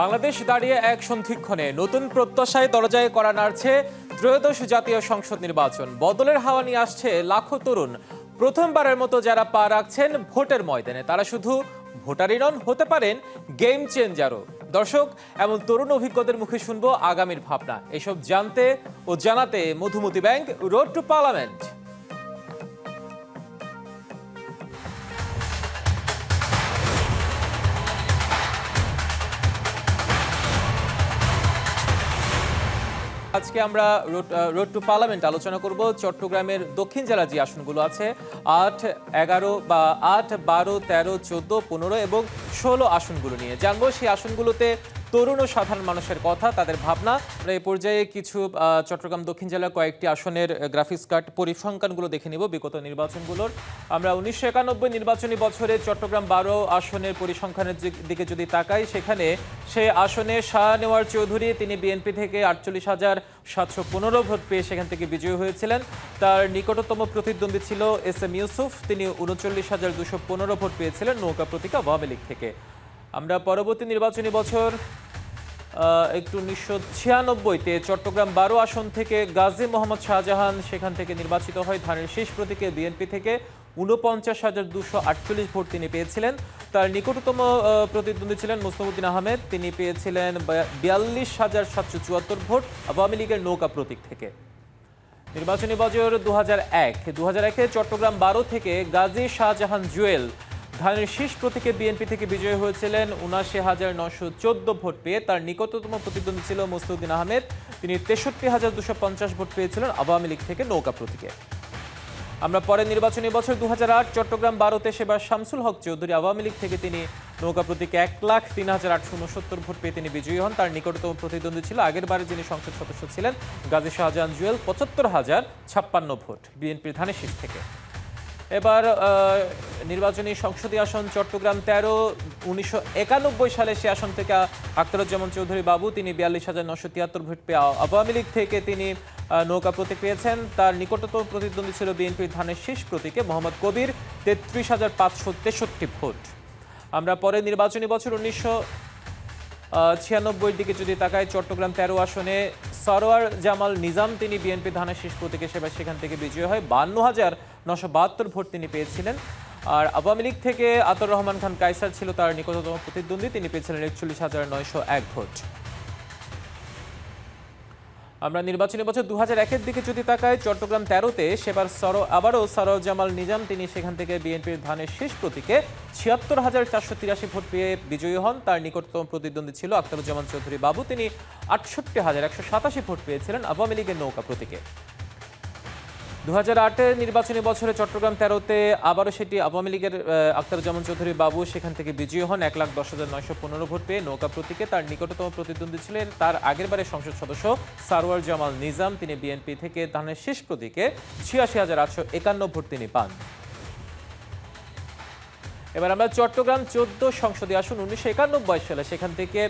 বাংলাদেশ দাঁড়িয়ে এক সন্ধিক্ষণে নতুন প্রত্যাশায় দরজায় করা নাড়ছে ত্রয়োদশ জাতীয় সংসদ নির্বাচন। বদলের হাওয়া নিয়ে আসছে লাখো তরুণ। প্রথমবারের মতো যারা পা রাখছেন ভোটের ময়দানে, তারা শুধু ভোটারই নন, হতে পারেন গেম চেঞ্জারও দর্শক, এমন তরুণ অভিজ্ঞদের মুখে শুনব আগামীর ভাবনা। এসব জানতে ও জানাতে Madhumati bank road to parliament আজকে আমরা রোড টু পার্লামেন্ট আলোচনা করব। চট্টগ্রামের দক্ষিণ জেলার যে আসনগুলো আছে, আট, এগারো বা আট, বারো, তেরো, চোদ্দ, পনেরো এবং ষোলো আসনগুলো নিয়ে। জানব সেই আসনগুলোতে তরুণ ও সাধারণ মানুষের কথা, তাদের ভাবনা। আমরা এই পর্যায়ে কিছু চট্টগ্রাম দক্ষিণ জেলার কয়েকটি আসনের গ্রাফিক্স কার্ড পরিসংখ্যানগুলো দেখে নিব, বিগত নির্বাচনগুলোর। আমরা উনিশশো একানব্বই নির্বাচনী বছরে চট্টগ্রাম বারো আসনের পরিসংখ্যানের দিকে যদি তাকাই, সেখানে সে আসনে শাহ নেওয়ার চৌধুরী, তিনি বিএনপি থেকে আটচল্লিশ হাজার সাতশো পনেরো ভোট পেয়ে সেখান থেকে বিজয়ী হয়েছিলেন। তার নিকটতম প্রতিদ্বন্দ্বী ছিল এস এম ইউসুফ, তিনি উনচল্লিশ হাজার দুশো পনেরো ভোট পেয়েছিলেন নৌকা প্রতীক আওয়ামী লীগ থেকে। আমরা পরবর্তী নির্বাচনী বছর একটু উনিশশো ছিয়ানব্বইতে চট্টগ্রাম বারো আসন থেকে গাজী মোহাম্মদ শাহজাহান সেখান থেকে নির্বাচিত হয়। ধানের শেষ প্রতীকে বিএনপি থেকে উনপঞ্চাশ হাজার দুশো আটচল্লিশ ভোট তিনি পেয়েছিলেন। তার নিকটতম প্রতিদ্বন্দ্বী ছিলেন মুস্তফুদ্দিন আহমেদ। তিনি পেয়েছিলেন বিয়াল্লিশ হাজার সাতশো চুয়াত্তর ভোট আওয়ামী লীগের নৌকা প্রতীক থেকে। নির্বাচনী বছর দু হাজার এক দু হাজার একে চট্টগ্রাম বারো থেকে গাজী শাহজাহান জুয়েল ধানের শীষ প্রতীকে বিএনপি থেকে বিজয়ী হয়েছিলেন উনাশি হাজার নশো চোদ্দ ভোট পেয়ে তার নিকটতম প্রতিদ্বন্দ্বী ছিল মুস্তুদ্দিন আহমেদ। তিনি তেষট্টি হাজার দুশো পঞ্চাশ ভোট পেয়েছিলেন আওয়ামী লীগ থেকে নৌকা প্রতীকে। আমরা পরে নির্বাচনী বছর দু হাজার আট চট্টগ্রাম বারোতে সেবার শামসুল হক চৌধুরী আওয়ামী লীগ থেকে তিনি নৌকা প্রতীকে এক লাখ তিন হাজার আটশো উনসত্তর ভোট পেয়ে তিনি বিজয়ী হন। তার নিকটতম প্রতিদ্বন্দ্বী ছিল আগের বারে যিনি সংসদ সদস্য ছিলেন গাজী শাহজাহান জুয়েল, পঁচাত্তর হাজার ছাপ্পান্ন ভোট বিএনপির ধানের শীষ থেকে। এবার নির্বাচনী সংসদীয় আসন চট্টগ্রাম তেরো, উনিশশো সালে সে আসন থেকে আখতারুজ্জামান চৌধুরী বাবু, তিনি বিয়াল্লিশ হাজার নশো তিয়াত্তর ভোট পেয়ে আওয়ামী লীগ থেকে তিনি নৌকা প্রতীক পেয়েছেন তার নিকটতম প্রতিদ্বন্দ্বী ছিল বিএনপির ধানের শীষ প্রতীকে মোহাম্মদ কবির, তেত্রিশ হাজার পাঁচশো তেষট্টি ভোট। আমরা পরে নির্বাচনী বছর উনিশশো ছিয়ানব্বইয়ের দিকে যদি তাকায় চট্টগ্রাম তেরো আসনে সরোয়ার জামাল নিজাম, তিনি বিএনপি ধানের শেষ প্রতীকে সেবা সেখান থেকে বিজয়ী হয় বান্ন হাজার নশো বাহাত্তর ভোট তিনি পেয়েছিলেন। আর আওয়ামী লীগ থেকে আতর রহমান খান কাইসার ছিল তার নিকটতম প্রতিদ্বন্দ্বী, তিনি পেয়েছিলেন একচল্লিশ হাজার নয়শো এক ভোট। আমরা নির্বাচনী বছর দু হাজার একের দিকে যদি তাকাই, চট্টগ্রাম তেরোতে, সেবার সর আবারও সরো জামাল নিজাম। তিনি সেখান থেকে বিএনপির ধানের শেষ প্রতীকে ছিয়াত্তর হাজার চারশো তিরাশি ভোট পেয়ে বিজয়ী হন। তার নিকটতম প্রতিদ্বন্দ্বী ছিল আখতারুজ্জামান চৌধুরী বাবু। তিনি আটষট্টি হাজার একশো সাতাশি ভোট পেয়েছিলেন আওয়ামী লীগের নৌকা প্রতীকে। দু হাজার আটের নির্বাচনী বছরে চট্টগ্রাম তেরোতে আবারও সেটি আওয়ামী লীগের আহ, আখতারুজ্জামান চৌধুরী বাবু সেখান থেকে বিজয়ী হন। এক লাখ দশ হাজার নয়শো পনেরো ভোট পেয়ে নৌকা প্রতীকে তার নিকটতম প্রতিদ্বন্দ্বী ছিলেন তার আগেরবারের সংসদ সদস্য সারওয়ার জামাল নিজাম। তিনি বিএনপি থেকে ধানের শেষ প্রতীকে ছিয়াশি হাজার আটশো একান্ন ভোট তিনি পান। এবার আমরা চট্টগ্রাম চোদ্দ সংসদীয় আসন। উনিশশো একানব্বই সালে সেখান থেকে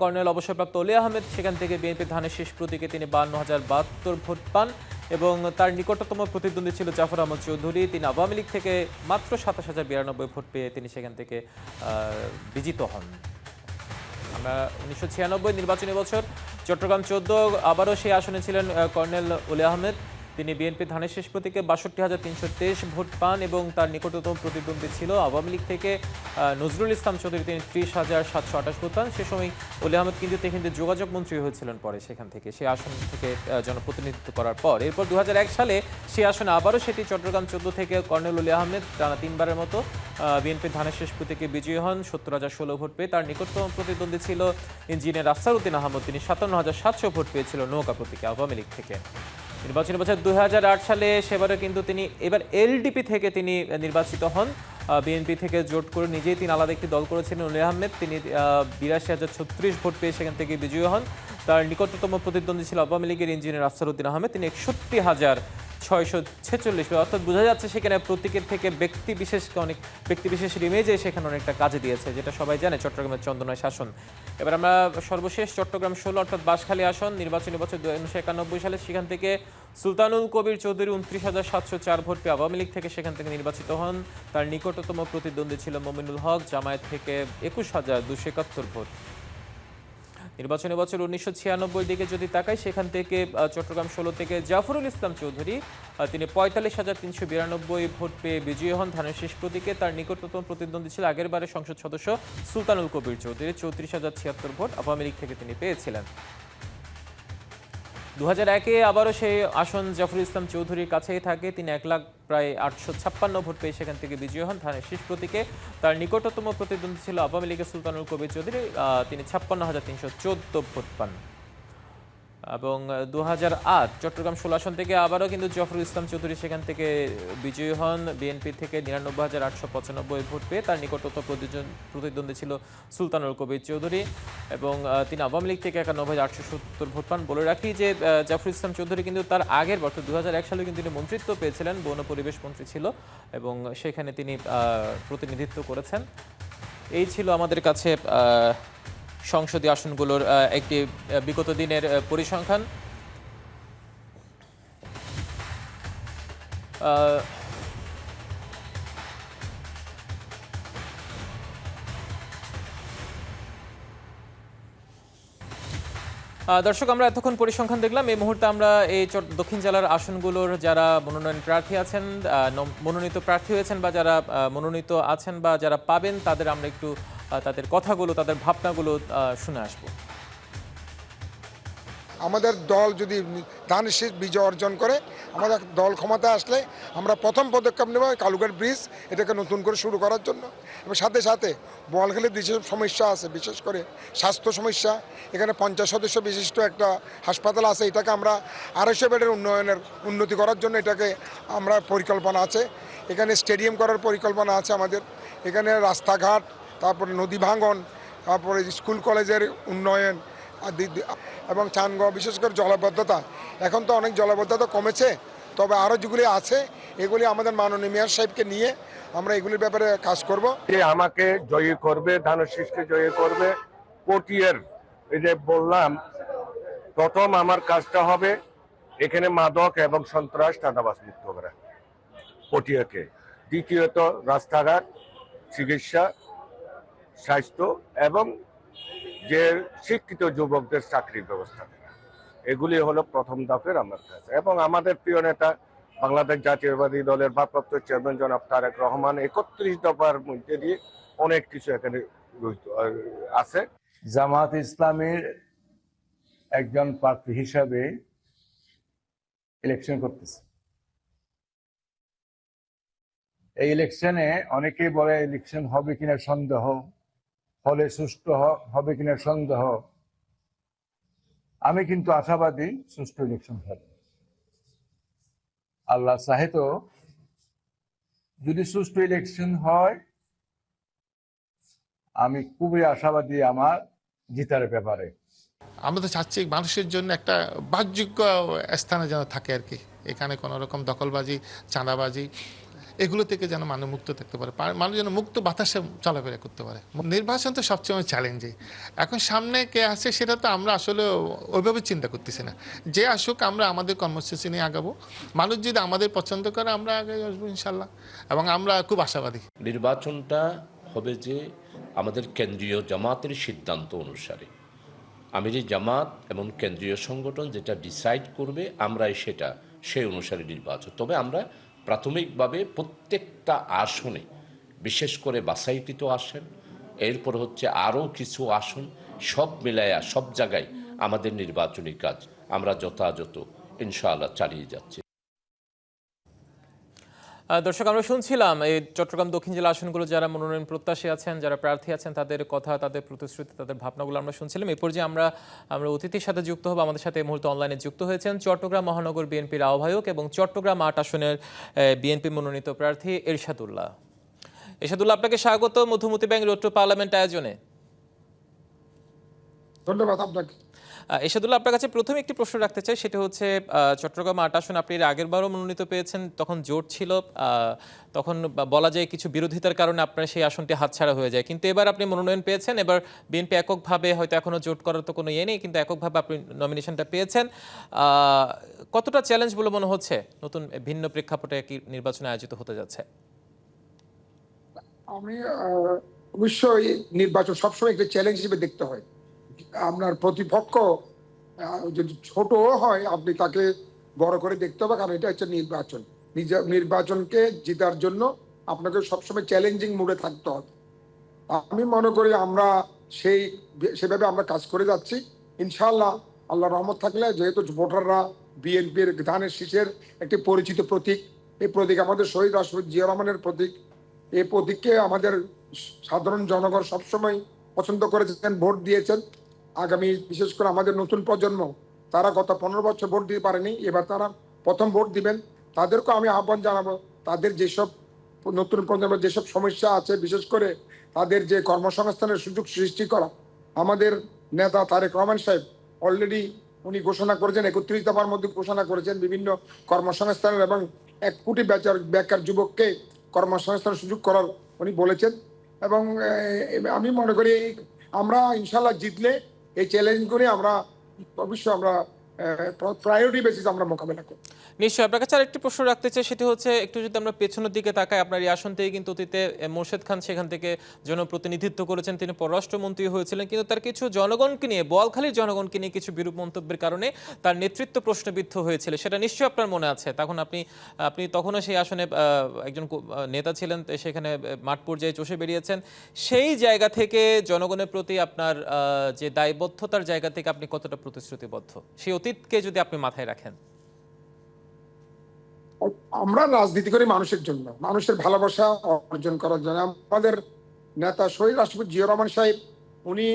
কর্নেল অবসরপ্রাপ্ত অলি আহমেদ সেখান থেকে বিএনপি ধানের শেষ প্রতীকে তিনি বান্ন হাজার বাহাত্তর ভোট পান। এবং তার নিকটতম প্রতিদ্বন্দ্বী ছিল জাফর আহমদ চৌধুরী। তিনি আওয়ামী লীগ থেকে মাত্র সাতাশ হাজার বিরানব্বই ভোট পেয়ে তিনি সেখান থেকে বিজিত হন। আমরা উনিশশো ছিয়ানব্বই নির্বাচনী বছর, চট্টগ্রাম চোদ্দ, আবারও সেই আসনে ছিলেন কর্নেল উলি আহমেদ। তিনি বিএনপি ধানের শেষ প্রতীকে বাষট্টি হাজার তিনশো তেইশ ভোট পান এবং তার নিকটতম প্রতিদ্বন্দ্বী ছিল আওয়ামী লীগ থেকে নজরুল ইসলাম চৌধুরী তিনি ত্রিশ হাজার সাতশো আঠাশ ভোট পান। সে সময় ওলি আহমেদ কিন্তু কিন্তু যোগাযোগ মন্ত্রী হয়েছিলেন পরে সেখান থেকে। সেই আসন থেকে জনপ্রতিনিধিত্ব করার পর। এরপর দু হাজার এক সালে সেই আসনে আবারও সেটি চট্টগ্রাম চোদ্দ থেকে কর্নেল ওলি আহমেদ টানা তিনবারের মতো বিএনপি ধানের শেষ প্রতীকে বিজয়ী হন। সত্তর হাজার ষোলো ভোট পেয়ে তার নিকটতম প্রতিদ্বন্দ্বী ছিল ইঞ্জিনিয়ার আফসার উদ্দিন আহমদ। তিনি সাতান্ন হাজার সাতশো ভোট পেয়েছিল নৌকা প্রতীকে আওয়ামী লীগ থেকে। নির্বাচনী বছর দু হাজার আট সালে সেবারে কিন্তু তিনি এবার এলডিপি থেকে তিনি নির্বাচিত হন। বিএনপি থেকে জোট করে নিজেই তিনি আলাদা একটি দল করেছিলেন উলি আহমেদ। তিনি বিরাশি হাজার ছত্রিশ ভোট পেয়ে সেখান থেকে বিজয়ী হন। তার নিকটতম প্রতিদ্বন্দ্বী ছিল আওয়ামী লীগের ইঞ্জিনিয়ার আফসারউদ্দিন আহমেদ। তিনি একষট্টি হাজার ছয়শো ছেচল্লিশ অর্থাৎ বোঝা যাচ্ছে সেখানে প্রতীকের থেকে ব্যক্তি বিশেষকে অনেক ব্যক্তি বিশেষের ইমেজে সেখানে অনেকটা কাজে দিয়েছে, যেটা সবাই জানে চট্টগ্রামের চন্দনায় শাসন। এবার আমরা সর্বশেষ চট্টগ্রাম ষোলো অর্থাৎ বাঁশখালী আসন, নির্বাচনী বছর উনিশশো একানব্বই সালে সেখান থেকে সুলতানুল কবির চৌধুরী উনত্রিশ হাজার সাতশো চার ভোট পেয়ে আওয়ামী লীগ থেকে সেখান থেকে নির্বাচিত হন। তার নিকটতম প্রতিদ্বন্দ্বী ছিল মমিনুল হক, জামায়াত থেকে একুশ হাজার দুশো একাত্তর ভোট। নির্বাচনী বছর উনিশশো ছিয়ানব্বই দিকে যদি তাকাই, সেখান থেকে চট্টগ্রাম ষোলো থেকে জাফরুল ইসলাম চৌধুরী তিনি পঁয়তাল্লিশ হাজার তিনশো বিরানব্বই ভোট পেয়ে বিজয়ী হন। ধানের শেষ প্রতীকে তার নিকটতম প্রতিদ্বন্দ্বী ছিল আগের বারের সংসদ সদস্য সুলতানুল কবির চৌধুরী। চৌত্রিশ হাজার ছিয়াত্তর ভোট আওয়ামী লীগ থেকে তিনি পেয়েছিলেন। দু হাজার একে আবারও সেই আসন জাফরুল ইসলাম চৌধুরীর কাছেই থাকে। তিনি এক লাখ প্রায় আটশো ছাপ্পান্ন ভোট পেয়ে সেখান থেকে বিজয়ী হন ধানের শেষ প্রতীকে। তার নিকটতম প্রতিদ্বন্দ্বী ছিল আওয়ামী লীগের সুলতানুল কবির চৌধুরী তিনি ছাপ্পান্ন হাজার তিনশো চোদ্দ ভোট পান। এবং দু হাজার আট চট্টগ্রাম ষোলো আসন থেকে আবারও কিন্তু জফরুল ইসলাম চৌধুরী সেখান থেকে বিজয়ী হন। বিএনপি থেকে নিরানব্বই হাজার আটশো পঁচানব্বই ভোট পেয়ে তার প্রতিজন- প্রতিদ্বন্দ্বী ছিল সুলতানুল কবির চৌধুরী এবং তিনি আওয়ামী লীগ থেকে একানব্বই হাজার আটশো সত্তর ভোট পান। বলে রাখি যে জাফরুল ইসলাম চৌধুরী কিন্তু তার আগের বছর দু এক সালে কিন্তু তিনি মন্ত্রিত্ব পেয়েছিলেন, বন পরিবেশ মন্ত্রী ছিল এবং সেখানে তিনি প্রতিনিধিত্ব করেছেন। এই ছিল আমাদের কাছে সংসদীয় আসনগুলোর একটি বিগত দিনের পরিসংখ্যান। দর্শক, আমরা এতক্ষণ পরিসংখ্যান দেখলাম। এই মুহূর্তে আমরা এই দক্ষিণ জেলার আসনগুলোর যারা মনোনয়ন প্রার্থী আছেন মনোনীত প্রার্থী হয়েছেন বা যারা মনোনীত আছেন বা যারা পাবেন, তাদের আমরা একটু তাদের কথাগুলো, তাদের ভাবনাগুলো শুনে আসব। আমাদের দল যদি ধানের শীষ বিজয় অর্জন করে, আমাদের দল ক্ষমতায় আসলে আমরা প্রথম পদক্ষেপ নেব কালুঘাট ব্রিজ, এটাকে নতুন করে শুরু করার জন্য। এবং সাথে সাথে বোয়ালখালীর যেসব সমস্যা আছে, বিশেষ করে স্বাস্থ্য সমস্যা। এখানে পঞ্চাশ সদস্য বিশিষ্ট একটা হাসপাতাল আছে, এটাকে আমরা আড়াইশো বেডের উন্নয়নের উন্নতি করার জন্য এটাকে আমরা পরিকল্পনা আছে। এখানে স্টেডিয়াম করার পরিকল্পনা আছে আমাদের। এখানে রাস্তাঘাট তারপরে নদী ভাঙন, তারপরে স্কুল কলেজের উন্নয়ন এবং চানগাঁও, বিশেষ করে জলাবদ্ধতা। এখন তো অনেক জলাবদ্ধতা কমেছে, তবে আরও যেগুলি আছে, এগুলি আমাদের মাননীয় মেয়র সাহেবকে নিয়ে আমরা এগুলির ব্যাপারে কাজ করব। যে আমাকে জয়ী করবে, ধানশীষকে জয়ী করবে পটিয়ের এই যে বললাম, প্রথম আমার কাজটা হবে এখানে মাদক এবং সন্ত্রাস চাঁদাবাস মুক্ত করা। পটিয়াকে দ্বিতীয়ত রাস্তাঘাট, চিকিৎসা স্বাস্থ্য এবং যে শিক্ষিত যুবকদের চাকরির ব্যবস্থা এগুলি হলো প্রথম ধাপের আমার কাছে এবং আমাদের প্রিয় নেতা বাংলাদেশ জাতীয়বাদী দলের ভারপ্রাপ্ত চেয়ারম্যান জনাব তারেক রহমান একত্রিশ দফার মধ্যে দিয়ে অনেক কিছু এখানে আছে। জামাত ইসলামের একজন প্রার্থী হিসাবে ইলেকশন করতেছে। এই ইলেকশনে অনেকেই বলে ইলেকশন হবে কিনা সন্দেহ। ফলে হ- হবে কিনা সন্দেহ। আমি কিন্তু আশাবাদী সুষ্ঠু ইলেকশন হবে। আল্লাহ তো যদি সুষ্ঠু ইলেকশন হয়, আমি খুবই আশাবাদী আমার জিতার ব্যাপারে। আমরা তো চাচ্ছি মানুষের জন্য একটা বাসযোগ্য স্থানে যেন থাকে আর কি। এখানে কোনো রকম দখলবাজি, চাঁদাবাজি, এগুলো থেকে যেন মানুষ মুক্ত থাকতে পারে। মানুষ যেন মুক্ত বাতাসে চলাফেরা করতে পারে। নির্বাচন তো সবসময় চ্যালেঞ্জিং এখন সামনে কে আছে সেটা তো আমরা আসলে ওইভাবে চিন্তা করতেছি না। যে আসুক আমরা আমাদের কর্মসূচি নিয়ে আগাবো। মানুষ যদি আমাদের পছন্দ করে আমরা আগে আসব ইনশাল্লাহ। এবং আমরা খুব আশাবাদী। নির্বাচনটা হবে যে আমাদের কেন্দ্রীয় জামাতের সিদ্ধান্ত অনুসারে। আমিরি জামাত এবং কেন্দ্রীয় সংগঠন যেটা ডিসাইড করবে, আমরাই সেটা সেই অনুসারে নির্বাচন তবে আমরা প্রাথমিকভাবে প্রত্যেকটা আসনে, বিশেষ করে বাসাইকৃত আসন, এরপর হচ্ছে আরও কিছু আসন, সব মিলায়া সব জায়গায় আমাদের নির্বাচনী কাজ আমরা যথাযথ ইনশাআল্লাহ চালিয়ে যাচ্ছি। দর্শক, আমরা শুনছিলাম এই চট্টগ্রাম দক্ষিণ জেলা আসনগুলো যারা মনোনয়ন প্রত্যাশী আছেন, যারা প্রার্থী আছেন, তাদের কথা, তাদের প্রতিশ্রুতি, তাদের ভাবনাগুলো আমরা শুনছিলাম। এরপর যে আমরা আমরা অতিথির সাথে যুক্ত হব। আমাদের সাথে এই মুহূর্তে অনলাইনে যুক্ত হয়েছেন চট্টগ্রাম মহানগর বিএনপির আহ্বায়ক এবং চট্টগ্রাম আট আসনের বিএনপি মনোনীত প্রার্থী এরশাদুল্লাহ। এরশাদুল্লাহ, আপনাকে স্বাগত। Madhumati bank road to parliament আয়োজনে। ধন্যবাদ আপনাকে। এরশাদুল্লাহ, আপনার কাছে প্রথমে একটি প্রশ্ন রাখতে চাই, সেটা হচ্ছে চট্টগ্রাম আট আসন আপনি এর আগের বারও মনোনীত পেয়েছেন, তখন জোট ছিল তখন বলা যায় কিছু বিরোধিতার কারণে আপনার সেই আসনটি হাতছাড়া হয়ে যায়, কিন্তু এবার আপনি মনোনয়ন পেয়েছেন, এবার বিএনপি এককভাবে হয়তো এখনও জোট করার তো কোনো ইয়ে নেই, কিন্তু এককভাবে আপনি নমিনেশনটা পেয়েছেন কতটা চ্যালেঞ্জ বলে মনে হচ্ছে? নতুন ভিন্ন প্রেক্ষাপটে কি নির্বাচনে আয়োজিত হতে যাচ্ছে? আমি অবশ্যই নির্বাচন সবসময় একটা চ্যালেঞ্জ হিসেবে দেখতে হয়। আপনার প্রতিপক্ষ যদি ছোটও হয়, আপনি তাকে বড় করে দেখতে হবে, কারণ এটা হচ্ছে নির্বাচন। নির্বাচনকে জেতার জন্য আপনাকে সবসময় চ্যালেঞ্জিং মুডে থাকতে হবে। আমি মনে করি আমরা সেই, সেভাবে আমরা কাজ করে যাচ্ছি। ইনশাল্লাহ আল্লাহ রহমত থাকলে যেহেতু ভোটাররা বিএনপির ধানের শীষের একটি পরিচিত প্রতীক, এই প্রতীক আমাদের শহীদ রাষ্ট্রপতি জিয়া রহমানের প্রতীক। এই প্রতীককে আমাদের সাধারণ জনগণ সবসময় পছন্দ করেছেন, ভোট দিয়েছেন। আগামী, বিশেষ করে আমাদের নতুন প্রজন্ম, তারা গত পনেরো বছর ভোট দিতে পারেনি, এবার তারা প্রথম ভোট দিবেন। তাদেরকেও আমি আহ্বান জানাব, তাদের যেসব নতুন প্রজন্মের যেসব সমস্যা আছে, বিশেষ করে তাদের যে কর্মসংস্থানের সুযোগ সৃষ্টি করা। আমাদের নেতা তারেক রহমান সাহেব অলরেডি উনি ঘোষণা করেছেন, একত্রিশ দফার মধ্যে ঘোষণা করেছেন বিভিন্ন কর্মসংস্থানের এবং এক কোটি বেচার, বেকার যুবককে কর্মসংস্থানের সুযোগ করার উনি বলেছেন। এবং আমি মনে করি আমরা ইনশাল্লাহ জিতলে এই চ্যালেঞ্জগুলি আমরা অবশ্যই আমরা প্রায়োরিটি বেসিস আমরা মোকাবেলা করব। নিশ্চয়ই। আপনার কাছে আরেকটি প্রশ্ন রাখতে চাই, সেটি হচ্ছে, একটু যদি আমরা পেছনের দিকে তাকাই, আপনার এই আসন থেকে কিন্তু অতীতে মোর্শেদ খান সেখান থেকে জনপ্রতিনিধিত্ব করেছেন। তিনি পররাষ্ট্রমন্ত্রী হয়েছিলেন, কিন্তু তার কিছু জনগণকে নিয়ে, বোয়ালখালীর জনগণকে নিয়ে কিছু বিরূপ মন্তব্যের কারণে তার নেতৃত্ব প্রশ্নবিদ্ধ হয়েছিল। সেটা নিশ্চয়ই আপনার মনে আছে? তখন আপনি আপনি তখনও সেই আসনে একজন নেতা ছিলেন সেখানে মাঠ পর্যায়ে চষে বেরিয়েছেন। সেই জায়গা থেকে জনগণের প্রতি আপনার যে দায়বদ্ধতার জায়গা থেকে আপনি কতটা প্রতিশ্রুতিবদ্ধ? সেই অতীতকে যদি আপনি মাথায় রাখেন। আমরা রাজনীতি করি মানুষের জন্য। মানুষের ভালোবাসা অর্জন করার জন্য। আমাদের নেতা শহীদ রাষ্ট্রপতি জিয়া রহমান সাহেব, উনি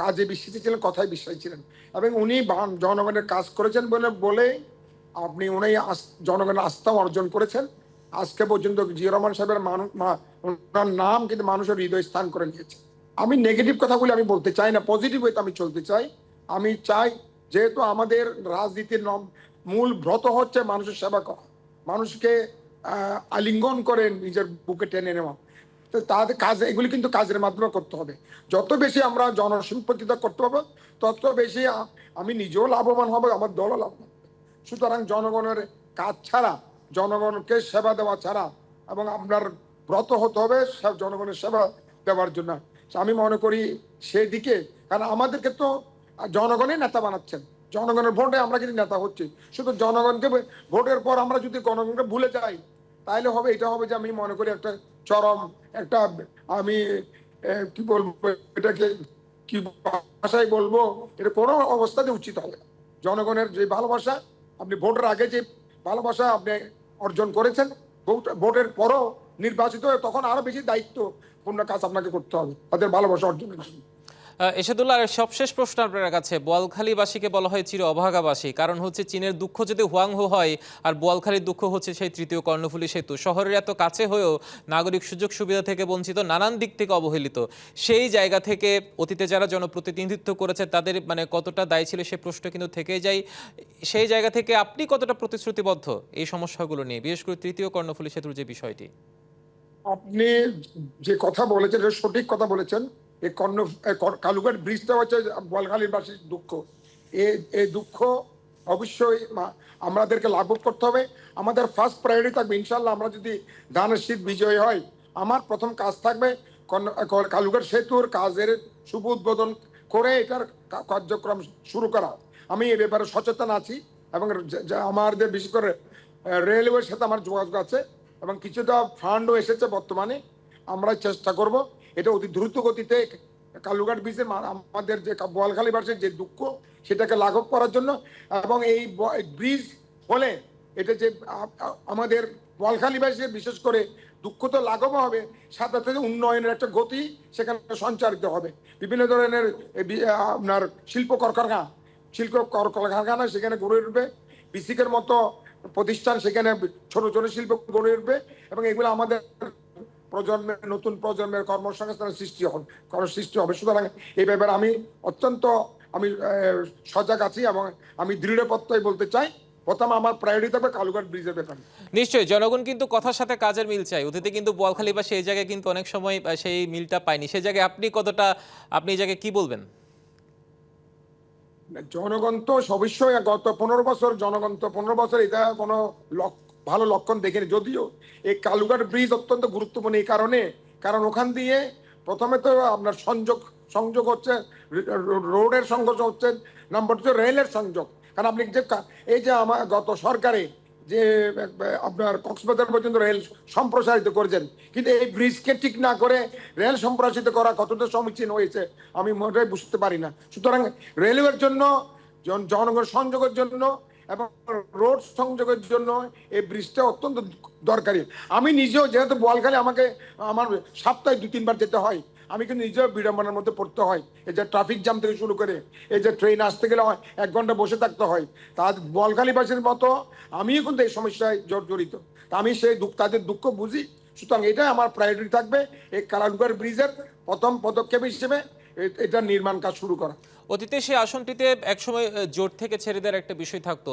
কাজে বিশ্বাসী ছিলেন, কথায় বিশ্বাসী ছিলেন এবং উনি জনগণের কাজ করেছেন বলে বলে আপনি উনি জনগণের আস্থা অর্জন করেছেন। আজকে পর্যন্ত জিয়া রহমান সাহেবের মানুষ ওনার নাম কিন্তু মানুষের হৃদয় স্থান করে নিয়েছে। আমি নেগেটিভ কথাগুলি আমি বলতে চাই না পজিটিভ হইতে আমি চলতে চাই। আমি চাই যেহেতু আমাদের রাজনীতির মূল ব্রত হচ্ছে মানুষের সেবা করা। মানুষকে আলিঙ্গন করে নিজের বুকে টেনে নেওয়া। তো তাদের কাজ, এগুলি কিন্তু কাজের মাধ্যমে করতে হবে। যত বেশি আমরা জনসম্পর্কিত করতে পারব, তত বেশি আমি নিজেও লাভবান হব, আমার দলও লাভবান সুতরাং জনগণের কাজ ছাড়া, জনগণকে সেবা দেওয়া ছাড়া এবং আপনার ব্রত হতে হবে জনগণের সেবা দেওয়ার জন্য। আমি মনে করি সেদিকে, কারণ আমাদেরকে তো জনগণই নেতা বানাচ্ছেন। জনগণের ভোটে আমরা যদি নেতা হচ্ছি, শুধু জনগণকে ভোটের পর আমরা যদি জনগণকে ভুলে যাই তাহলে হবে, এটা হবে যে আমি মনে করি একটা চরম, একটা আমি কি বলব এটাকে, কি ভাষায় বলব, এটা কোনো অবস্থাতে উচিত হবে। জনগণের যে ভালোবাসা, আপনি ভোটের আগে যে ভালোবাসা আপনি অর্জন করেছেন, ভোট- ভোটের পরও নির্বাচিত হয়ে তখন আরও বেশি দায়িত্ব পূর্ণ কাজ আপনাকে করতে হবে, তাদের ভালোবাসা অর্জনের জন্য আহ, এরশাদুল্লাহ আর সবশেষ প্রশ্ন আপনার কাছে। বোয়ালখালীবাসীকে বলা হয় চির অভাগাবাসী। কারণ হচ্ছে চীনের দুঃখ যদি হুয়াংহো হয় আর বোয়ালখালীর দুঃখ হচ্ছে সেই তৃতীয় কর্ণফুলী সেতু। শহরের এত কাছে হয়েও নাগরিক সুযোগ সুবিধা থেকে বঞ্চিত নানান দিক থেকে অবহেলিত। সেই জায়গা থেকে অতীতে যারা জনপ্রতিনিধিত্ব করেছে তাদের মানে কতটা দায়ী ছিল সে প্রশ্ন কিন্তু থেকে যায়। সেই জায়গা থেকে আপনি কতটা প্রতিশ্রুতিবদ্ধ এই সমস্যাগুলো নিয়ে? বিশেষ করে তৃতীয় কর্ণফুলী সেতুর যে বিষয়টি। আপনি যে কথা বলেছেন সঠিক কথা বলেছেন। এই কর্ণ কালুঘাট ব্রিজটা হচ্ছে বোয়ালখালীবাসীর দুঃখ। এ এই দুঃখ অবশ্যই আমাদেরকে লাঘব করতে হবে। আমাদের ফার্স্ট প্রায়োরিটি থাকবে ইনশাল্লাহ আমরা যদি ধানের শীত বিজয় হয়, আমার প্রথম কাজ থাকবে কালুঘাট সেতুর কাজের শুভ উদ্বোধন করে এটার কার্যক্রম শুরু করা। আমি এ ব্যাপারে সচেতন আছি এবং আমাদের বিশেষ করে রেলওয়ের সাথে আমার যোগাযোগ আছে এবং কিছুটা ফান্ডও এসেছে বর্তমানে। আমরা চেষ্টা করব এটা অতি দ্রুত গতিতে কালুঘাট ব্রিজের আমাদের যে বোয়ালখালীবাসীর যে দুঃখ, সেটাকে লাঘব করার জন্য এবং এই ব্রিজ হলে এটা যে আমাদের বোয়ালখালীবাসীর বিশেষ করে দুঃখ তো লাঘব হবে, সাথে সাথে উন্নয়নের একটা গতি সেখানে সঞ্চারিত হবে। বিভিন্ন ধরনের আপনার শিল্প কলকারখানা, শিল্প কর- কলকারখানা সেখানে গড়ে উঠবে বিসিকের মতো প্রতিষ্ঠান সেখানে ছোট ছোট শিল্প গড়ে উঠবে এবং এগুলো আমাদের প্রজন্মের নতুন প্রজন্মের কর্মসংস্থানের সৃষ্টি কর্ম সৃষ্টি হবে। সুতরাং এই ব্যাপারে আমি অত্যন্ত আমি সজাগ আছি এবং আমি দৃঢ় প্রত্যয় বলতে চাই প্রথম আমার প্রায়োরিটি থাকবে কালুঘাট ব্রিজের ব্যাপারে। নিশ্চয়ই জনগণ কিন্তু কথার সাথে কাজের মিল চাই অতীতে কিন্তু বোয়ালখালী বা সেই জায়গায় কিন্তু অনেক সময় সেই মিলটা পায়নি। সেই জায়গায় আপনি কতটা আপনি এই জায়গায় কি বলবেন? জনগণ তো অবশ্যই গত পনেরো বছর জনগণ তো পনেরো বছর এটা কোনো লক- ভালো লক্ষণ দেখেনি। যদিও এই কালুঘাট ব্রিজ অত্যন্ত গুরুত্বপূর্ণ এই কারণে। কারণ ওখান দিয়ে প্রথমে তো আপনার সংযোগ সংযোগ হচ্ছে, রোডের সংযোগ হচ্ছে, নাম্বার হচ্ছে রেলের সংযোগ। কারণ আপনি যে এই যে আমার গত সরকারে যে, আপনার কক্সবাজার পর্যন্ত রেল সম্প্রসারিত করেছেন, কিন্তু এই ব্রিজকে ঠিক না করে রেল সম্প্রসারিত করা কতটা সমীচীন হয়েছে, আমি মোটেই বুঝতে পারি না। সুতরাং রেলওয়ের জন্য জনগণ সংযোগের জন্য এবং রোড সংযোগের জন্য এই ব্রিজটা অত্যন্ত দরকারি। আমি নিজেও যেহেতু বোয়ালখালী, আমাকে, আমার সপ্তাহে দু তিনবার যেতে হয়। আমি কিন্তু নিজেও বিড়ম্বনার মধ্যে পড়তে হয়। এই যে ট্রাফিক জ্যাম থেকে শুরু করে, এই যে ট্রেন আসতে গেলে হয়, এক ঘণ্টা বসে থাকতে হয়। তার বোয়ালখালীবাসীর মতো আমিও কিন্তু এই সমস্যায় জড়- জড়িত। তা আমি সেই দুঃখ, তাদের দুঃখ বুঝি। সুতরাং এটাই আমার প্রায়োরিটি থাকবে, এই কালারুগার ব্রিজের প্রথম পদক্ষেপ হিসেবে এটা নির্মাণ কাজ শুরু করা। অতীতে সেই আসনটিতে একসময় জোট থেকে ছেড়ে দেওয়ার একটা বিষয় থাকতো।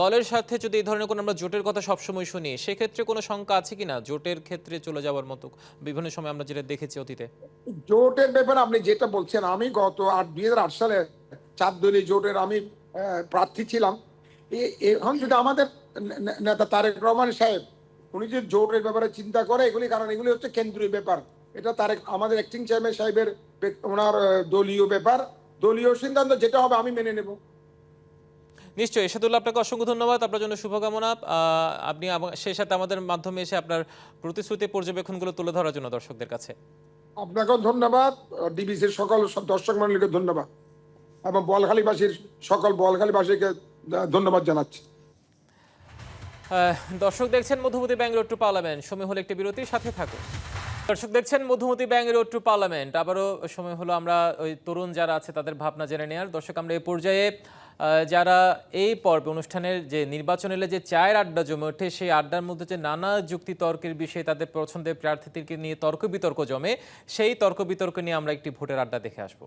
দলের সাথে যদি এই ধরনের কোনো আমরা জোটের কথা সবসময় শুনি, সেক্ষেত্রে কোনো শঙ্কা আছে কি না জোটের ক্ষেত্রে চলে যাওয়ার মতো বিভিন্ন সময় আমরা যেটা দেখেছি অতীতে। জোটের ব্যাপারে আপনি যেটা বলছেন, আমি গত আট, দুই সালে চার দলীয় জোটের আমি প্রার্থী ছিলাম। এখন যদি আমাদের নেতা তারেক রহমান সাহেব, উনি যে জোটের ব্যাপারে চিন্তা করে, এগুলি, কারণ এগুলি হচ্ছে কেন্দ্রীয় ব্যাপার। এটা তারেক, আমাদের অ্যাক্টিং চেয়ারম্যান সাহেবের ওনার দলীয় ব্যাপার। দলীয় সিদ্ধান্ত যেটা হবে আমি মেনে নেব। নিশ্চয়ই এসাদুল্লাহ আপনাকে অসংখ্য ধন্যবাদ। আপনার জন্য শুভকামনা। আপনি সেই সাথে আমাদের মাধ্যমে এসে আপনার প্রতিশ্রুতি পর্যবেক্ষণগুলো তুলে ধরার জন্য দর্শকদের কাছে। আপনাকেও ধন্যবাদ। ডিবিসির সকল দর্শক মন্ডলীকে ধন্যবাদ। এবং বলখালীবাসীর সকল বলখালীবাসীকে ধন্যবাদ জানাচ্ছি। দর্শক দেখছেন মধুমতি রোড টু পার্লামেন্ট। সময় হলো একটি বিরতির সাথে থাকুন। দর্শক দেখছেন Madhumati bank road to parliament. আবারও সময় হলো আমরা ওই তরুণ যারা আছে তাদের ভাবনা জেনে নেওয়ার। দর্শক, আমরা এই পর্যায়ে যারা এই পর্বে অনুষ্ঠানের যে নির্বাচন এলে যে চায়ের আড্ডা জমে ওঠে, সেই আড্ডার মধ্যে যে নানা যুক্তি তর্কের বিষয়ে তাদের পছন্দের প্রার্থীদেরকে নিয়ে তর্ক বিতর্ক জমে, সেই তর্ক বিতর্ক নিয়ে আমরা একটি ভোটের আড্ডা দেখে আসব।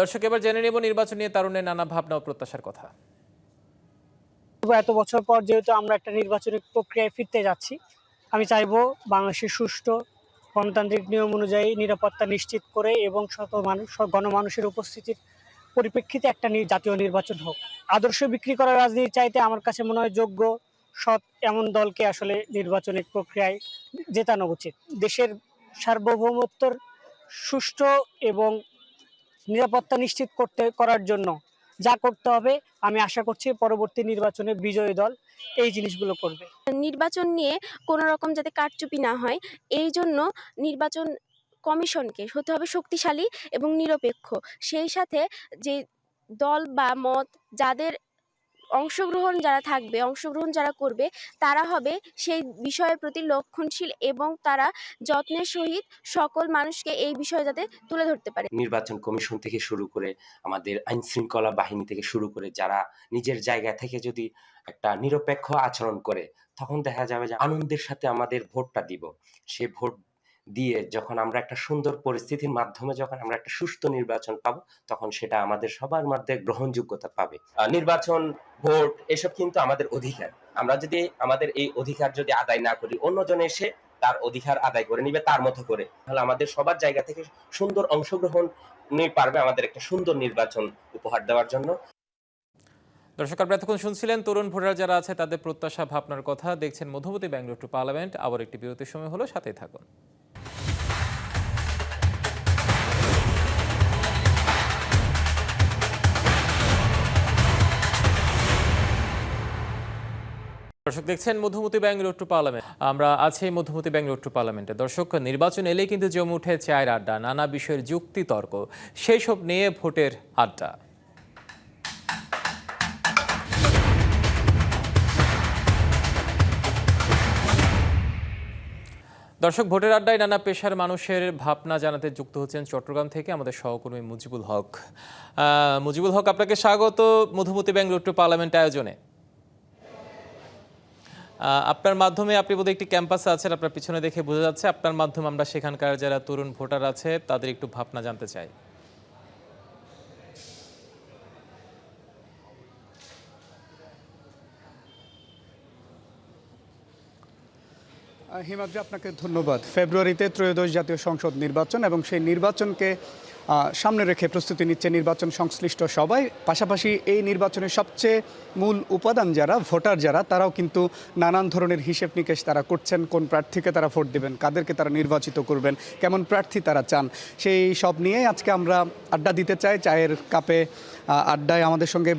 দর্শক, এবার জেনে নেব নির্বাচন নিয়ে তারুণের নানা ভাবনা ও প্রত্যাশার কথা। এত বছর পর যেহেতু আমরা একটা নির্বাচনী প্রক্রিয়ায় ফিরতে যাচ্ছি, আমি চাইব বাংলাদেশের সুষ্ঠু গণতান্ত্রিক নিয়ম অনুযায়ী নিরাপত্তা নিশ্চিত করে এবং শত মানুষ গণমানুষের উপস্থিতির পরিপ্রেক্ষিতে একটা জাতীয় নির্বাচন হোক। আদর্শ বিক্রি করা রাজনীতি চাইতে আমার কাছে মনে হয় যোগ্য, সৎ এমন দলকে আসলে নির্বাচনিক প্রক্রিয়ায় জেতানো উচিত। দেশের সার্বভৌমত্বর সুষ্ঠু এবং নিরাপত্তা নিশ্চিত করতে, করার জন্য যা করতে হবে, আমি আশা করছি পরবর্তী নির্বাচনে বিজয়ী দল এই জিনিসগুলো করবে। নির্বাচন নিয়ে কোনো রকম যাতে কারচুপি না হয়, এই জন্য নির্বাচন কমিশনকে হতে হবে শক্তিশালী এবং নিরপেক্ষ। সেই সাথে যে দল বা মত যাদের অংশগ্রহণ যারা থাকবে, অংশগ্রহণ যারা করবে, তারা হবে সেই বিষয়ের প্রতি লক্ষণশীল এবং তারা যত্নের সহিত সকল মানুষকে এই বিষয়ে যাতে তুলে ধরতে পারে। নির্বাচন কমিশন থেকে শুরু করে আমাদের আইন শৃঙ্খলা বাহিনী থেকে শুরু করে যারা নিজের জায়গা থেকে যদি একটা নিরপেক্ষ আচরণ করে, তখন দেখা যাবে যে আনন্দের সাথে আমাদের ভোটটা দিব। সে ভোট দিয়ে যখন আমরা একটা সুন্দর পরিস্থিতির মাধ্যমে যখন আমরা একটা সুস্থ নির্বাচন পাব, তখন সেটা আমাদের সবার মধ্যে গ্রহণযোগ্যতা পাবে। নির্বাচন, ভোট, এসব কিন্তু আমাদের অধিকার। আমরা যদি আমাদের এই অধিকার যদি আদায় না করি, অন্যজন এসে তার অধিকার আদায় করে নিবে তার মতো করে, তাহলে আমাদের সবার জায়গা থেকে সুন্দর অংশগ্রহণ নিয়ে পারবে আমাদের একটা সুন্দর নির্বাচন উপহার দেওয়ার জন্য। দর্শক, আপনারা এতক্ষণ শুনছিলেন তরুণ ভোটার যারা আছে, তাদের প্রত্যাশা, ভাবনার কথা দেখছেন মধুমতি ব্যাঙ্গালোর টু পার্লামেন্ট। আবার একটি বিরতির সময় হলো, সাথেই থাকুন। দর্শক দেখছেন Madhumati bank road to parliament. আমরা আছি মধুমতি ব্যাংক রোড টু পার্লামেন্টে। দর্শক, নির্বাচন এলেই কিন্তু জমে উঠে চায়ের আড্ডা, নানা বিষয়ের যুক্তি তর্ক, সেই সব নিয়ে ভোটের আড্ডা। দর্শক, ভোটের আড্ডায় নানা পেশার মানুষের ভাবনা জানাতে যুক্ত হচ্ছেন চট্টগ্রাম থেকে আমাদের সহকর্মী মুজিবুল হক। মুজিবুল হক, আপনাকে স্বাগত Madhumati bank road to parliament আয়োজনে। আপনার মাধ্যমে আপনি বোধহয় একটি ক্যাম্পাসে আছেন, আপনার পিছনে দেখে বোঝা যাচ্ছে আপনার মাধ্যমে আমরা সেখানকার যারা তরুণ ভোটার আছে, তাদের একটু ভাবনা জানতে চাই। হিমাদ্রি, আপনাকে ধন্যবাদ। ফেব্রুয়ারিতে ত্রয়োদশ জাতীয় সংসদ নির্বাচন এবং সেই নির্বাচনকে সামনে রেখে প্রস্তুতি নিচ্ছে নির্বাচন সংশ্লিষ্ট সবাই। পাশাপাশি এই নির্বাচনের সবচেয়ে মূল উপাদান যারা, ভোটার যারা, তারাও কিন্তু নানান ধরনের হিসেব নিকেশ তারা করছেন, কোন প্রার্থীকে তারা ভোট দেবেন, কাদেরকে তারা নির্বাচিত করবেন, কেমন প্রার্থী তারা চান, সেই সব নিয়েই আজকে আমরা আড্ডা দিতে চাই, চায়ের কাপে আড্ডায় আমাদের সঙ্গে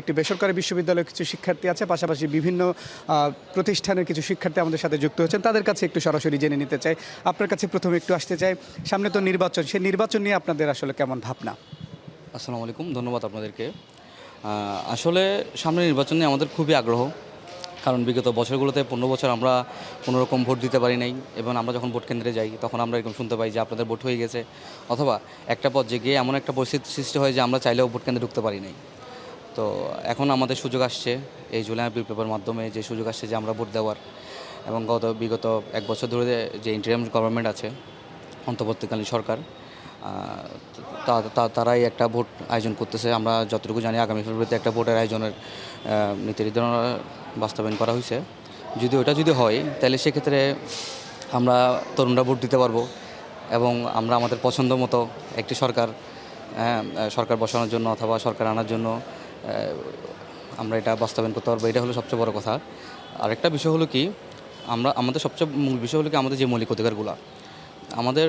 একটি বেসরকারি বিশ্ববিদ্যালয়ের কিছু শিক্ষার্থী আছে, পাশাপাশি বিভিন্ন প্রতিষ্ঠানের কিছু শিক্ষার্থী আমাদের সাথে যুক্ত হয়েছেন। তাদের কাছে একটু সরাসরি জেনে নিতে চাই। আপনার কাছে প্রথমে একটু আসতে চাই। সামনে তো নির্বাচন, সেই নির্বাচন নিয়ে আপনাদের আসলে কেমন ভাবনা? আসসালামু আলাইকুম, ধন্যবাদ আপনাদেরকে। আসলে সামনে নির্বাচন নিয়ে আমাদের খুবই আগ্রহ। কারণ বিগত বছরগুলোতে পনেরো বছর আমরা কোনো রকম ভোট দিতে পারি নাই এবং আমরা যখন ভোট কেন্দ্রে যাই, তখন আমরা এরকম শুনতে পাই যে আপনাদের ভোট হয়ে গেছে। অথবা একটা পর্যায়ে গিয়ে এমন একটা পরিস্থিতি সৃষ্টি হয় যে আমরা চাইলেও ভোট কেন্দ্রে ঢুকতে পারি নাই। তো এখন আমাদের সুযোগ আসছে এই জুলাই বিপ্লবের মাধ্যমে যে সুযোগ আসছে যে আমরা ভোট দেওয়ার এবং গত বিগত এক বছর ধরে যে ইন্টারিয়াম গভর্নমেন্ট আছে, অন্তর্বর্তীকালীন সরকার তারাই একটা ভোট আয়োজন করতেছে। আমরা যতটুকু জানি আগামী ফেব্রুয়ারিতে একটা ভোটের আয়োজনের নীতি নির্ধারণ বাস্তবায়ন করা হয়েছে। যদি ওটা যদি হয় তাহলে সেক্ষেত্রে আমরা তরুণরা ভোট দিতে পারব এবং আমরা আমাদের পছন্দ মতো একটি সরকার হ্যাঁ, সরকার বসানোর জন্য অথবা সরকার আনার জন্য আমরা এটা বাস্তবায়ন করতে পারব। এটা হলো সবচেয়ে বড় কথা। আরেকটা বিষয় হলো কি আমরা আমাদের সবচেয়ে মূল বিষয় হলো কি আমাদের যে মৌলিক অধিকারগুলো। আমাদের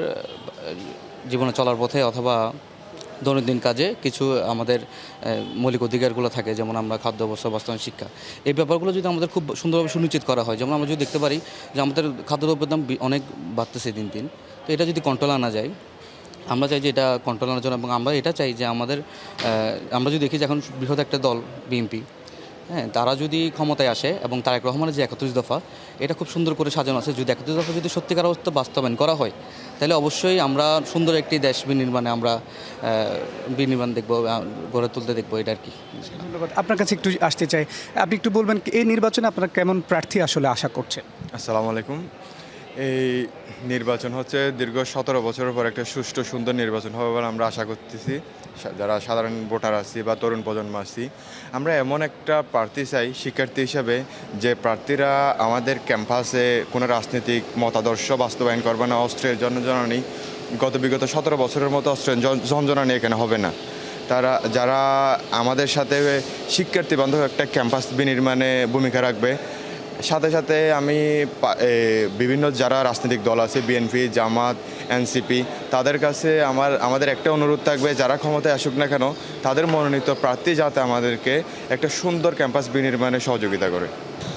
জীবনে চলার পথে অথবা দৈনন্দিন কাজে কিছু আমাদের মৌলিক অধিকারগুলো থাকে, যেমন আমরা খাদ্য, বস্ত্র বাস্তবায়ন শিক্ষা। এই ব্যাপারগুলো যদি আমাদের খুব সুন্দরভাবে সুনিশ্চিত করা হয়, যেমন আমরা যদি দেখতে পারি যে আমাদের খাদ্যদ্রব্যের দাম অনেক বাড়তেছে দিন দিন, তো এটা যদি কন্ট্রোল আনা যায়, আমরা চাই যে এটা কন্ট্রোল আনার জন্য এবং আমরা এটা চাই যে আমাদের আমরা যদি দেখি যে এখন বৃহৎ একটা দল, বিএনপি হ্যাঁ তারা যদি ক্ষমতায় আসে এবং তারেক রহমানের যে একত্রিশ দফা এটা খুব সুন্দর করে সাজানো আছে। যদি একত্রিশ দফা যদি সত্যিকার অবস্থা বাস্তবায়ন করা হয় তাহলে অবশ্যই আমরা সুন্দর একটি দেশ বিনির্মাণে আমরা বিনির্মাণ দেখব গড়ে তুলতে দেখব এটা আর কি। ধন্যবাদ। আপনার কাছে একটু আসতে চাই। আপনি একটু বলবেন এই নির্বাচনে আপনারা কেমন প্রার্থী আসলে আশা করছেন? আসসালামু আলাইকুম। এই নির্বাচন হচ্ছে দীর্ঘ সতেরো বছরের পর একটা সুষ্ঠু সুন্দর নির্বাচন হবে বলে আমরা আশা করতেছি। যারা সাধারণ ভোটার আছি বা তরুণ প্রজন্ম আছি, আমরা এমন একটা প্রার্থী চাই, শিক্ষার্থী হিসাবে, যে প্রার্থীরা আমাদের ক্যাম্পাসে কোনো রাজনৈতিক মতাদর্শ বাস্তবায়ন করবে না, অস্ত্রের জনজননী, গত বিগত সতেরো বছরের মতো অস্ত্রের জন- জনজননী এখানে হবে না। তারা, যারা আমাদের সাথে শিক্ষার্থী বান্ধব একটা ক্যাম্পাস বিনির্মাণে ভূমিকা রাখবে সাথে সাথে আমি বিভিন্ন যারা রাজনৈতিক দল আছে বিএনপি জামাত এনসিপি তাদের কাছে আমার, আমাদের একটা অনুরোধ থাকবে, যারা ক্ষমতায় আসুক না কেন, তাদের মনোনীত প্রার্থী যাতে আমাদেরকে একটা সুন্দর ক্যাম্পাস বিনির্মাণে সহযোগিতা করে।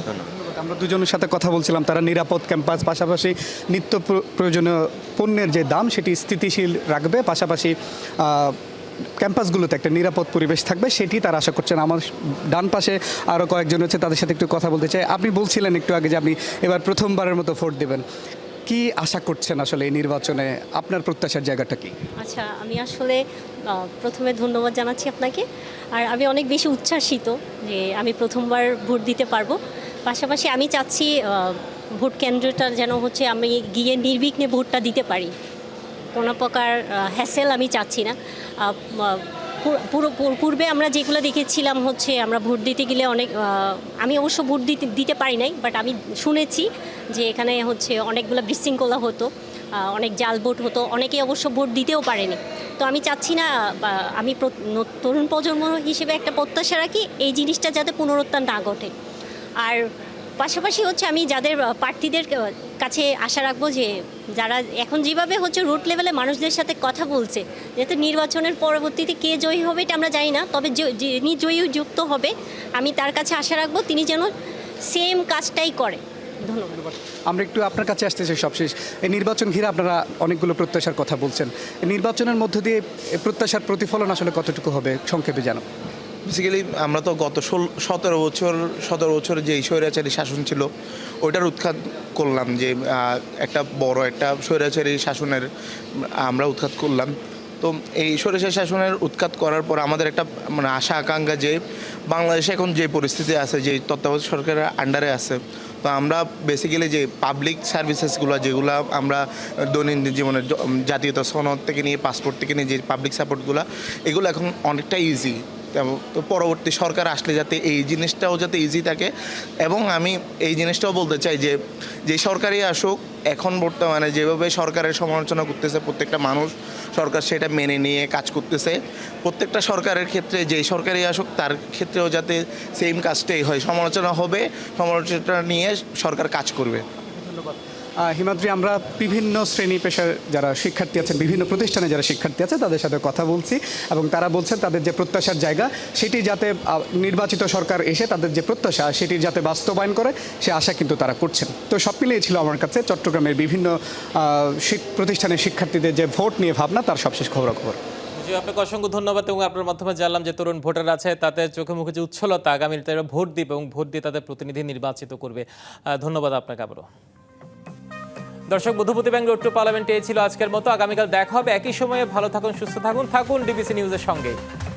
ধন্যবাদ। আমরা দুজনের সাথে কথা বলছিলাম, তারা নিরাপদ ক্যাম্পাস, পাশাপাশি নিত্য প্র- প্রয়োজনীয় পণ্যের যে দাম, সেটি স্থিতিশীল রাখবে, পাশাপাশি ক্যাম্পাসগুলোতে একটা নিরাপদ পরিবেশ থাকবে, সেটি তারা আশা করছেন। আমার ডান পাশে আরও কয়েকজন হচ্ছে তাদের সাথে একটু কথা বলতে চাই। আপনি বলছিলেন একটু আগে যে আপনি এবার প্রথমবারের মতো ভোট দেবেন। কি আশা করছেন আসলে এই নির্বাচনে? আপনার প্রত্যাশার জায়গাটা কি? আচ্ছা আমি আসলে প্রথমে ধন্যবাদ জানাচ্ছি আপনাকে। আর আমি অনেক বেশি উচ্ছ্বাসিত যে আমি প্রথমবার ভোট দিতে পারব। পাশাপাশি আমি চাচ্ছি ভোট কেন্দ্রটা যেন হচ্ছে আমি গিয়ে নির্বিঘ্নে ভোটটা দিতে পারি। কোনো প্রকার হ্যাসেল আমি চাচ্ছি না। পুরো- পুরো পূর্বে আমরা যেগুলো দেখেছিলাম হচ্ছে আমরা ভোট দিতে গেলে অনেক আমি অবশ্য ভোট দিতে দিতে পারি নাই বাট আমি শুনেছি যে এখানে হচ্ছে অনেকগুলো বিশৃঙ্খলা হতো অনেক জাল ভোট হতো, অনেকে অবশ্য ভোট দিতেও পারেনি। তো আমি চাচ্ছি না আমি তরুণ প্রজন্ম হিসেবে একটা প্রত্যাশা রাখি, এই জিনিসটা যাতে পুনরুত্থান না ঘটে। আর পাশাপাশি হচ্ছে আমি যাদের প্রার্থীদের কাছে আশা রাখব যে যারা এখন যেভাবে হচ্ছে রুট লেভেলে মানুষদের সাথে কথা বলছে যাতে নির্বাচনের পরবর্তীতে কে জয়ী হবে এটা আমরা জানি না, তবে যিনি জয়ী যুক্ত হবে, আমি তার কাছে আশা রাখব তিনি যেন সেম কাজটাই করে। ধন্যবাদ। আমরা একটু আপনার কাছে আসতে চাই সবশেষ। এই নির্বাচন ঘিরে আপনারা অনেকগুলো প্রত্যাশার কথা বলছেন। নির্বাচনের মধ্য দিয়ে প্রত্যাশার প্রতিফলন আসলে কতটুকু হবে, সংক্ষেপে জানো বেসিক্যালি আমরা তো গত ষোল, সতেরো বছর সতেরো বছর যে স্বৈরাচারী শাসন ছিল, ওইটার উৎখাত করলাম যে একটা বড় একটা স্বৈরাচারী শাসনের আমরা উৎখাত করলাম। তো এই স্বৈরাচারী শাসনের উৎখাত করার পর আমাদের একটা মানে আশা, আকাঙ্ক্ষা যে, বাংলাদেশে এখন যে পরিস্থিতি আছে, যে তত্ত্বাবধায়ক সরকারের আন্ডারে আছে, তো আমরা বেসিক্যালি যে পাবলিক সার্ভিসেসগুলো যেগুলো আমরা দৈনন্দিন জীবনে জাতীয়তা সনদ থেকে নিয়ে পাসপোর্ট থেকে নিয়ে যে পাবলিক সাপোর্টগুলো এগুলো এখন অনেকটা ইজি তো পরবর্তী সরকার আসলে যাতে এই জিনিসটাও যাতে ইজি থাকে। এবং আমি এই জিনিসটাও বলতে চাই যে যে সরকারই আসুক এখন বর্তমানে যেভাবে সরকারের সমালোচনা করতেছে প্রত্যেকটা মানুষ সরকার সেটা মেনে নিয়ে কাজ করতেছে। প্রত্যেকটা সরকারের ক্ষেত্রে যেই সরকারই আসুক তার ক্ষেত্রেও যাতে সেম কাজটাই হয়। সমালোচনা হবে সমালোচনা নিয়ে সরকার কাজ করবে। আহ, হিমাদ্রি, আমরা বিভিন্ন শ্রেণি পেশার যারা শিক্ষার্থী আছেন, বিভিন্ন প্রতিষ্ঠানে যারা শিক্ষার্থী আছে, তাদের সাথে কথা বলছি এবং তারা বলছেন তাদের যে প্রত্যাশার জায়গা, সেটি যাতে নির্বাচিত সরকার এসে তাদের যে প্রত্যাশা, সেটি যাতে বাস্তবায়ন করে, সে আশা কিন্তু তারা করছেন। তো সব মিলিয়ে ছিল আমার কাছে চট্টগ্রামের বিভিন্ন প্রতিষ্ঠানের শিক্ষার্থীদের যে ভোট নিয়ে ভাবনা, তার সবশেষ খবরাখবর। জি, আপনাকে অসংখ্য ধন্যবাদ এবং আপনার মাধ্যমে জানলাম যে তরুণ ভোটার আছে তাদের চোখে মুখে যে উচ্ছলতা, আগামীতে তারা ভোট দিবে এবং ভোট দিয়ে তাদের প্রতিনিধি নির্বাচিত করবে। ধন্যবাদ আপনাকে আবারও। দর্শক, মধুপতি ব্যাংক রোড টু পার্লামেন্টে ছিল আজকের মতো। আগামীকাল দেখা হবে। একই সময়ে ভালো থাকুন, সুস্থ থাকুন। থাকুন ডিবিসি নিউজের সঙ্গে।